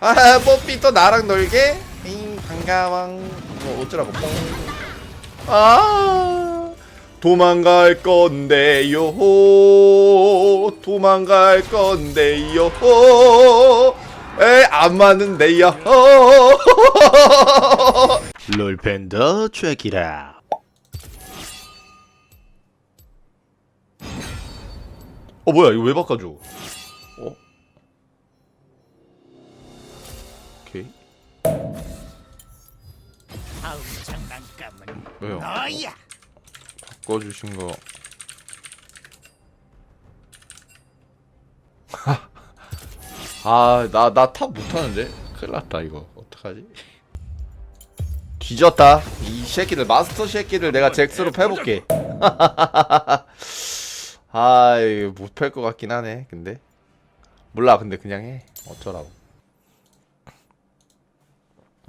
아 뽀삐 또 나랑 놀게? 잉 반가워 뭐 어쩌라고? 뽕 아 도망갈 건데요. 도망갈 건데요. 에안 맞는데요. 롤팬더 트랙이라. 어 뭐야 이거 왜 바꿔줘 오케이 다음 장난감은 왜요? 너야. 바꿔주신 거 아, 나, 나 탑 못하는데? 큰일 났다, 이거. 어떡하지? 뒤졌다. 이 새끼들, 마스터 새끼들 내가 잭스로 패볼게. 아, 이거 못팰 것 같긴 하네, 근데. 몰라, 근데 그냥 해. 어쩌라고.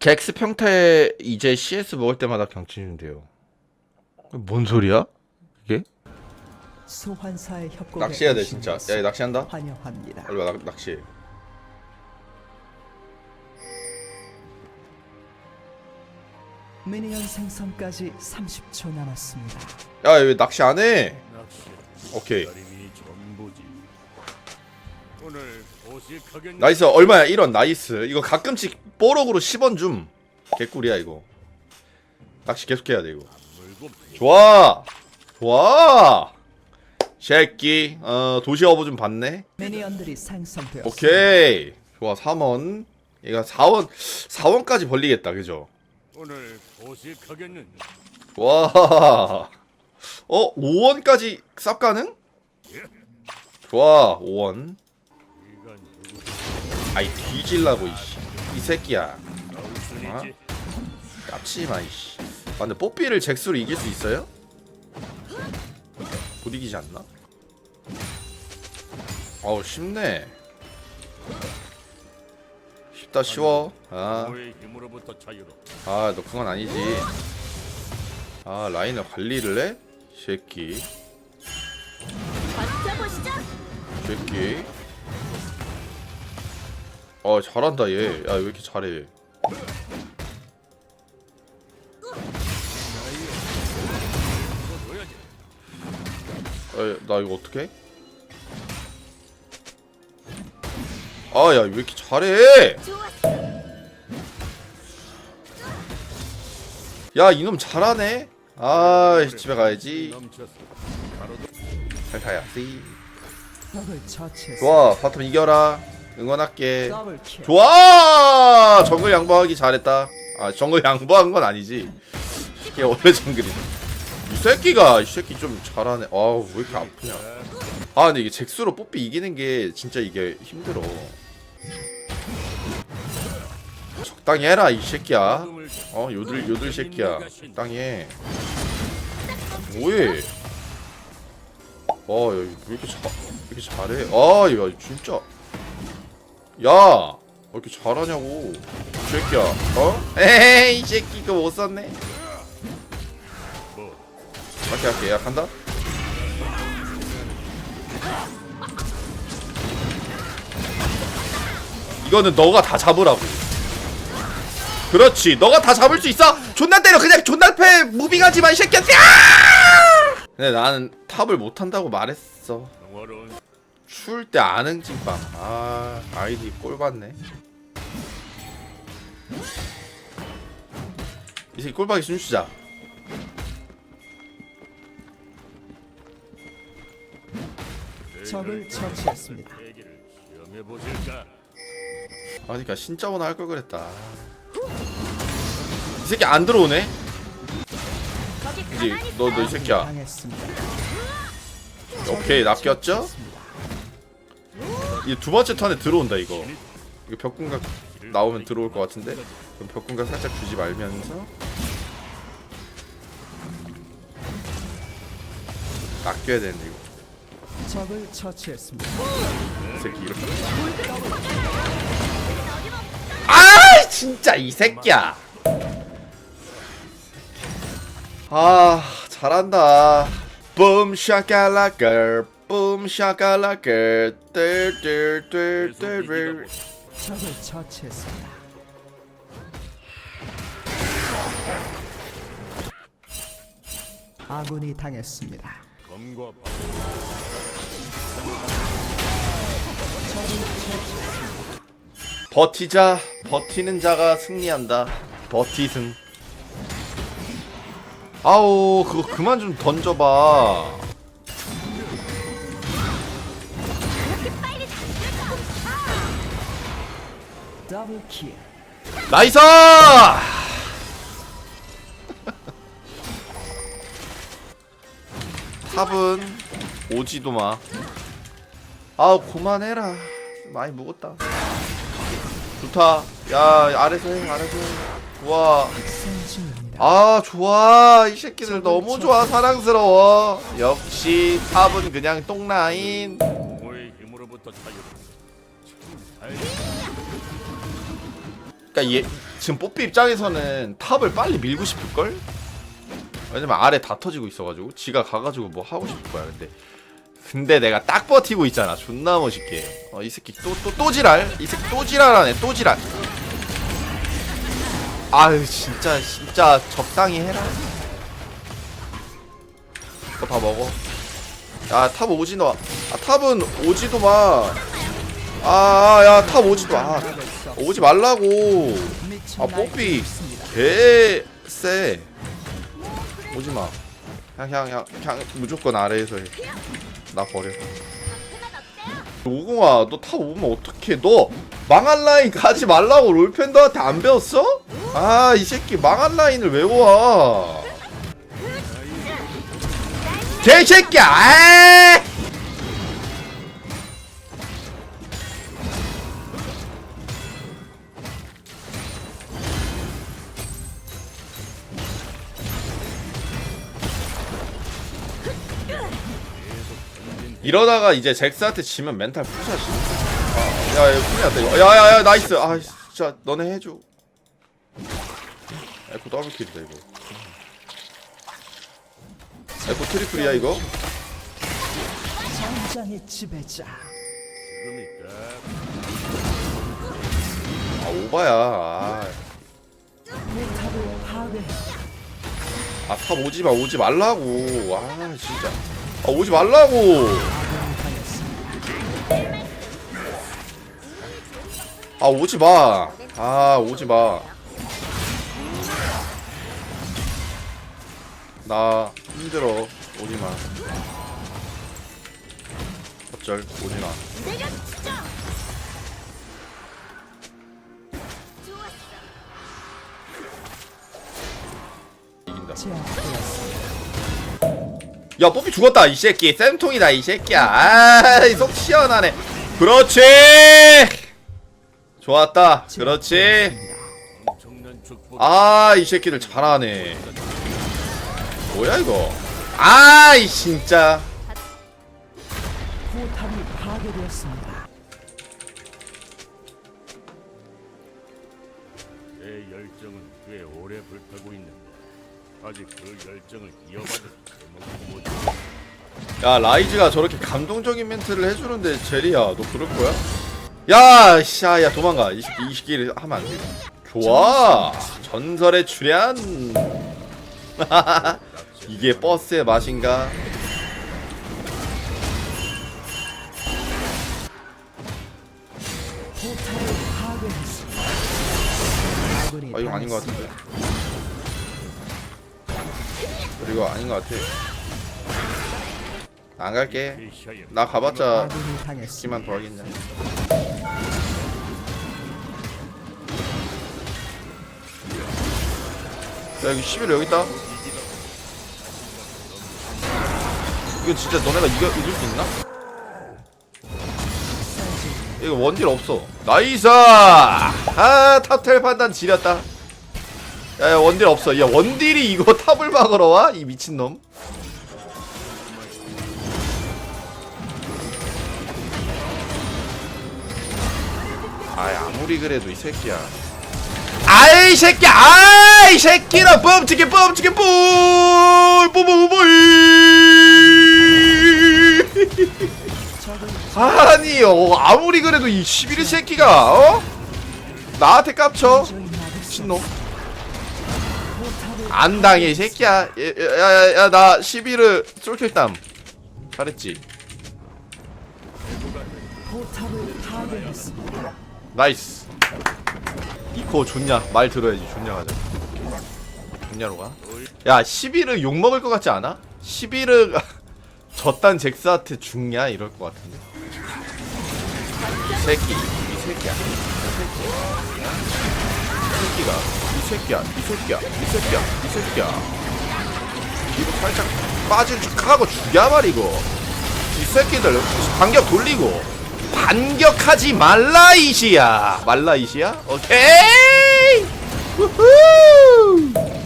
잭스 평타에 이제 CS 먹을 때마다 경치는데요. 뭔 소리야? 이게? 소환사의 협곡에 낚시해야 돼 진짜. 야, 얘 낚시한다. 환영합니다. 빨리 와 낚, 낚시. 미니언 생성까지 30초 남았습니다. 야, 왜 낚시 안 해? 오케이. 나이스. 얼마야? 1원. 나이스. 이거 가끔씩 뽀록으로 10원 줌. 개꿀이야, 이거. 낚시 계속 해야 돼, 이거. 좋아. 좋아. 새끼. 어, 도시 어부 좀 봤네. 미니언들이. 오케이. 좋아. 3원. 얘가 4원 4원까지 벌리겠다. 그죠? 오늘 오식하겠는 와. 어, 5원까지 쌉 가능? 좋아. 5원. 아이 뒤질라고 이씨. 이 새끼야. 나우순이지 깝치 마 이씨. 아, 근데 뽀삐를 잭스로 이길 수 있어요? 못 이기지 않나? 어우 쉽네. 쉽다 쉬워. 아, 부모의 힘으로부터 자유로 아, 너 그건 아니지. 아, 라인을 관리를 해? 이 새끼, 새끼. 어, 잘한다 얘. 야, 왜 이렇게 잘해? 보여야지 아, 나 이거 어떻게? 아, 야, 왜 이렇게 잘해? 야, 이놈 잘하네. 아, 집에 가야지. 잘. 적을 처치했습니다. 좋아, 바텀 이겨라. 응원할게. 좋아! 정글 양보하기 잘했다. 아, 정글 양보한 건 아니지. 이게 원래 정글이. 이 새끼가, 이 새끼 좀 잘하네. 아우, 왜 이렇게 아프냐. 아, 근데 이게 잭스로 뽀삐 이기는 게 진짜 이게 힘들어. 적당히 해라, 이 새끼야. 어, 요들, 요들 새끼야. 적당히 해. 뭐해? 어, 야, 왜 이렇게 잘, 왜 이렇게 잘해? 아, 야, 진짜. 야! 왜 이렇게 잘하냐고. 이 새끼야. 어? 에이, 이 새끼 이거 못 썼네. 할게, 할게. 야, 간다? 이거는 너가 다 잡으라고. 그렇지. 너가 다 잡을 수 있어. 존나 때려. 그냥 존나 패. 무빙하지 마, 이 새끼야. 야! 근데 나는 탑을 못 한다고 말했어. 추울 때 아는 찐빵. 아, 아이디 꼴 받네. 이 새끼 꼴박이 숨쉬자. 적을 처치했습니다. 아, 그러니까 신짜오나 할 걸 그랬다. 이 새끼 안 들어오네. 이제 가만히 너너 이 새끼야. 당했습니다. 오케이 낚였죠? 이 두 번째 턴에 들어온다 이거. 이거 벽궁각 나오면 들어올 것 같은데. 그럼 벽궁각 살짝 주지 말면서 낚여야 되는데 이거. 적을 처치했습니다. 이 새끼 이렇게. 아 진짜 이 새끼야. 아 잘한다. 붐 샤칼라कर 붐 샤칼라कर 뜰뜰뜰뜰 적을 처치했습니다. 아군이 당했습니다. 검과 바 버티자 버티는 자가 승리한다. 버티승 아우 그거 그만 좀 던져봐 더블 킬. 나이스! 탑은 오지도 마. 아우 그만해라. 많이 묵었다. 좋다. 야 아래서 해 아래서 해. 좋아. 아 좋아. 이 새끼들 너무 좋아. 사랑스러워. 역시 탑은 그냥 똥라인. 힘으로부터 자유로 그러니까 얘 지금 뽀삐 입장에서는 탑을 빨리 밀고 싶을 걸? 왜냐면 아래 다 터지고 있어가지고 지가 가가지고 뭐 하고 싶을 거야. 근데 근데 내가 딱 버티고 있잖아. 존나 멋있게. 어 이 새끼 또 또 또 지랄? 이 새끼 또 지랄하네. 또 지랄. 아유 진짜 진짜 적당히 해라. 이거 다 먹어. 야 탑 오지 마 아, 탑은 오지도 마 아야 탑 오지도 마. 오지 말라고. 아 뽀삐. 개쎄. 오지마. 그냥 무조건 아래에서 해나 버려. 오공아 너 탑 오면 어떡해? 너 망한 라인 가지 말라고 롤팬더한테 안 배웠어? 아 이 새끼 망한 라인을 외워 개새끼야 이러다가 이제 잭스한테 지면 멘탈 부셔지. 아, 야, 났다. 이거. 야, 야, 야, 나이스. 아, 진짜 너네 해줘. 에코 더블킬이다 이거. 에코 트리플이야 이거? 전장의 지배자. 아 오바야. 아, 포탑을 파괴. 아, 탑 오지 마, 오지 말라고. 아, 진짜. 아, 오지 말라고. 아, 오지 마. 아, 오지 마. 나 힘들어. 오지 마. 어쩔, 오지 마. 이긴다. 야 뽀삐 죽었다 이 새끼 쌤통이다 이 새끼야 아이 속 시원하네 그렇지 좋았다 그렇지 아 이 새끼들 잘하네 뭐야 이거 아 이 진짜 포탑이 파괴되었습니다. 내 열정은 꽤 오래 불타고 있는데 아직 그 열정을 이어받을 제목이 뭐지? 야 라이즈가 저렇게 감동적인 멘트를 해주는데 제리야 너 그럴 거야? 야 씨야 도망가. 이 새끼 이 새끼를 하면 안 돼. 좋아. 전설의 출연 이게 버스의 맛인가? 아 이거 아닌 것 같은데. 그리고 아닌 것 같아. 안 갈게. 나 가봤자. 기만 더 하겠냐 여기 11 여기 있다. 이거 진짜 너네가 이겨, 이길 수 있나? 이거 원딜 없어. 나이스! 아 탑텔 판단 지렸다. 야, 야 원딜 없어. 야 원딜이 이거 탑을 막으러 와? 이 미친놈. 아이 아무리 그래도 이 새끼야. 아이 새끼야! 아이 새끼나 뿜치게 뿜치게 뿜 뿜뿜뿜 적을 아니 어, 아무리 그래도 이 11일 새끼가 어? 나한테 깝쳐? 신놈. 안 당해 이 새끼야. 야야야 나 11을 솔킬담. 잘했지. 나이스. 이코 좋냐? 말 들어야지. 좋냐 가자 좋냐로 가 야 11을 욕먹을 것 같지 않아? 11을 저딴 잭스한테 죽냐? 이럴 것 같은데. 이 새끼 이 새끼야. 이 새끼가 이 새끼야. 이 새끼야. 이 새끼야. 이 새끼야. 뒤로 살짝 빠진 척하고 죽여버리고 이 새끼들 반격 돌리고 반격하지 말라 이시야. 말라 이시야? 오케이! 우후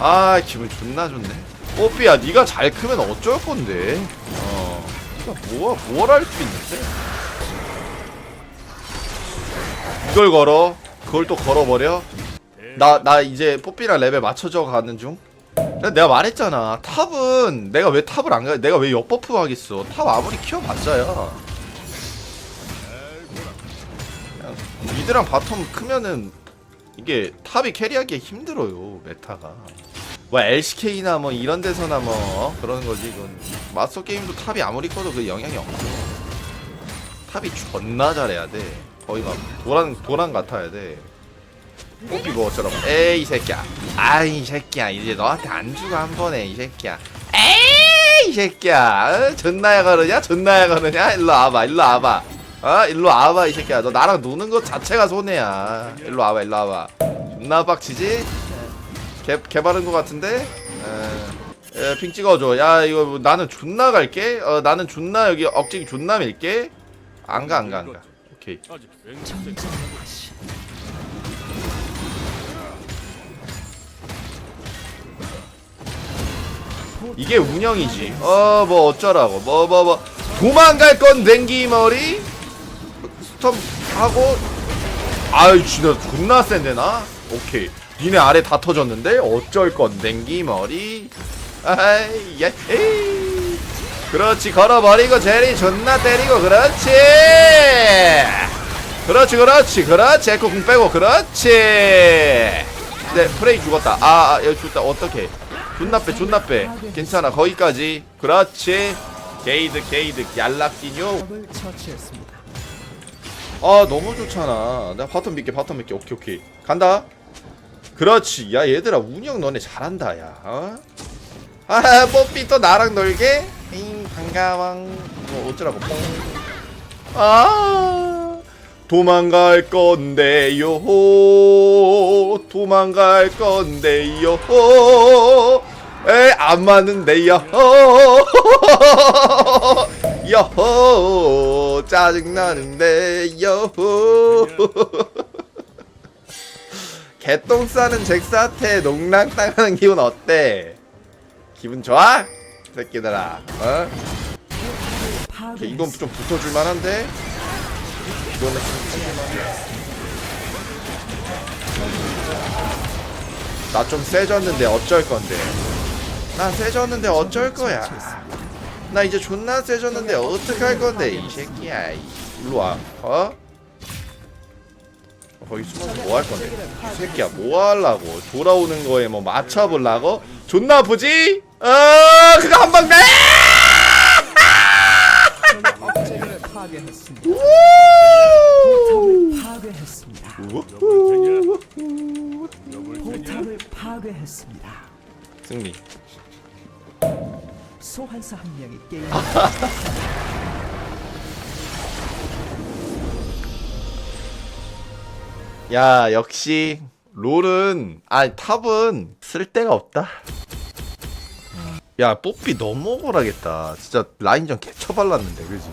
아 기분 존나 좋네. 뽀삐야 네가 잘 크면 어쩔 건데? 어. 네가 뭐야 뭘할 수 있는데? 이걸 걸어. 그걸 또 걸어버려. 나 나 이제 뽀삐랑 레벨 맞춰져 가는 중. 내가 말했잖아. 탑은 내가 왜 탑을 안 가? 내가 왜 역버프 하겠어? 탑 아무리 키워봤자야. 미드랑 바텀 크면은 이게 탑이 캐리하기 힘들어요 메타가 뭐 LCK나 뭐 이런 데서나 뭐 어? 그러는 거지. 이건 마스터 게임도 탑이 아무리 커도 그 영향이 없어 탑이 존나 잘해야 돼. 거의 막 도란 도란 같아야 돼. 뽀삐 뭐 어쩌라고 에이 이 새끼야. 아이 이 새끼야. 이제 너한테 안 주고 한 번에 이 새끼야. 에이 이 새끼야. 어? 존나야 거르냐? 존나야 거르냐? 일로 와봐 일로 와봐. 어 일로 와봐 이 새끼야. 너 나랑 노는 것 자체가 손해야. 일로 와봐 일로 와봐. 존나 빡치지 개, 개바른 것 같은데 에, 에, 핑 찍어줘 야 이거 뭐 나는 존나 갈게 어 나는 존나 여기 억지기 존나 밀게 안 가 안 가 안 가 오케이 이게 운영이지. 어, 뭐 어쩌라고. 뭐, 뭐, 뭐. 도망갈 건 냉기 머리? 스톱 하고. 아유, 진짜 존나 센데, 나? 오케이. 니네 아래 다 터졌는데? 어쩔 건 냉기머리? 아이, 야, 에이. 그렇지, 걸어버리고, 제리 존나 때리고, 그렇지! 그렇지, 그렇지, 그렇지. 에코 궁 빼고, 그렇지! 네, 프레이 죽었다. 아, 아, 여기 죽었다. 어떡해. 존나 빼, 존나 빼. 괜찮아, 거기까지. 그렇지. 게이드, 게이드, 얄락기뇨. 아, 너무 좋잖아. 나 바텀 믿게, 바텀 믿게. 오케이, 오케이. 간다. 그렇지. 야, 얘들아, 운영 너네 잘한다, 야. 어? 아, 뽀삐 또 나랑 놀게? 잉, 반가워. 뭐, 어쩌라고, 뽕. 아, 도망갈 건데요. 도망갈 건데요. 에, 안 맞는데요. 여호, 짜증나는데요. 개똥 싸는 잭스한테 농락 당하는 기분 어때? 기분 좋아? 새끼들아, 어? 이건. 좀 붙어줄 만한데? 이거는. 나좀 세졌는데 어쩔 건데? 난 세졌는데 어쩔 거야? 나 이제 존나 세졌는데 어떡할 건데 이 새끼야 이- 일로 와 어? 거기 숨어서 뭐 할 건데 이 새끼야 뭐 하려고 돌아오는 거에 뭐 맞춰보려고? 존나 아프지? 어 그거 한 방 내! 업체계를 파괴했습니다. 우! 포탑을 파괴했습니다. 우후. 여볼 테냐 포탑을 파괴했습니다. 승리 소환사 한 명이 게임 야 역시 롤은 아니 탑은 쓸 데가 없다. 야 뽀삐 너무 억울하겠다. 진짜 라인전 개처발랐는데 그지